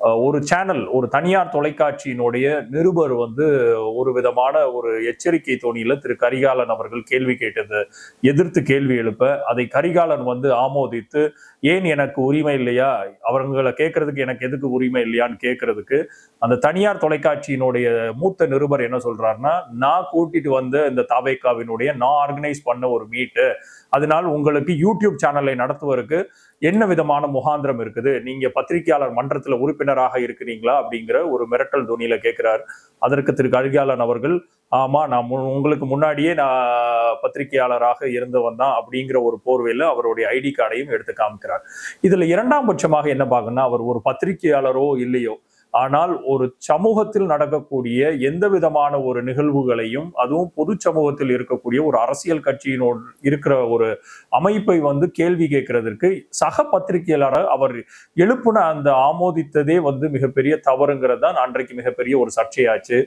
ஒரு சேனல் ஒரு தனியார் தொலைக்காட்சியினுடைய நிருபர் வந்து ஒரு விதமான ஒரு எச்சரிக்கை தோணியில் திரு கரிகாலன் அவர்கள் கேள்வி கேட்டது எதிர்த்து கேள்வி எழுப்ப அதை கரிகாலன் வந்து ஆமோதித்து ஏன் எனக்கு உரிமை இல்லையா? அவங்களை கேட்கறதுக்கு எனக்கு எதுக்கு உரிமை இல்லையான்னு கேட்கறதுக்கு அந்த தனியார் தொலைக்காட்சியினுடைய மூத்த நிருபர் என்ன சொல்றாருன்னா நான் கூட்டிட்டு வந்த இந்த தாவேக்காவினுடைய நான் ஆர்கனைஸ் பண்ண ஒரு மீட்டு அதனால் உங்களுக்கு யூடியூப் சேனலை நடத்துவதற்கு என்ன விதமான முகாந்திரம் இருக்குது? நீங்க பத்திரிகையாளர் உறுப்பினர் உறுப்பினராக இருக்கிறீங்களா அப்படிங்கிற ஒரு மிரட்டல் துணியில கேட்கிறார் அதற்கு திரு கரிகாலன் அவர்கள் ஆமா நான் மு- உங்களுக்கு முன்னாடியே நான் பத்திரிகையாளராக இருந்தவன் தான் அப்படிங்கிற ஒரு போர்வையில அவருடைய ஐடி கார்டையும் எடுத்து காமிக்கிறார். இதுல இரண்டாம் பட்சமாக என்ன பார்க்கணும்னா அவர் ஒரு பத்திரிகையாளரோ இல்லையோ ஆனால் ஒரு சமூகத்தில் நடக்கக்கூடிய எந்த விதமான ஒரு நிகழ்வுகளையும் அதுவும் பொது சமூகத்தில் இருக்கக்கூடிய ஒரு அரசியல் கட்சியினோடு இருக்கிற ஒரு அமைப்பை வந்து கேள்வி கேட்கறதற்கு சக பத்திரிகையாளராக அவர் எழுப்புன அந்த ஆமோதித்ததே வந்து மிகப்பெரிய தவறுங்கிறது தான் அன்றைக்கு மிகப்பெரிய ஒரு சர்ச்சையாச்சு.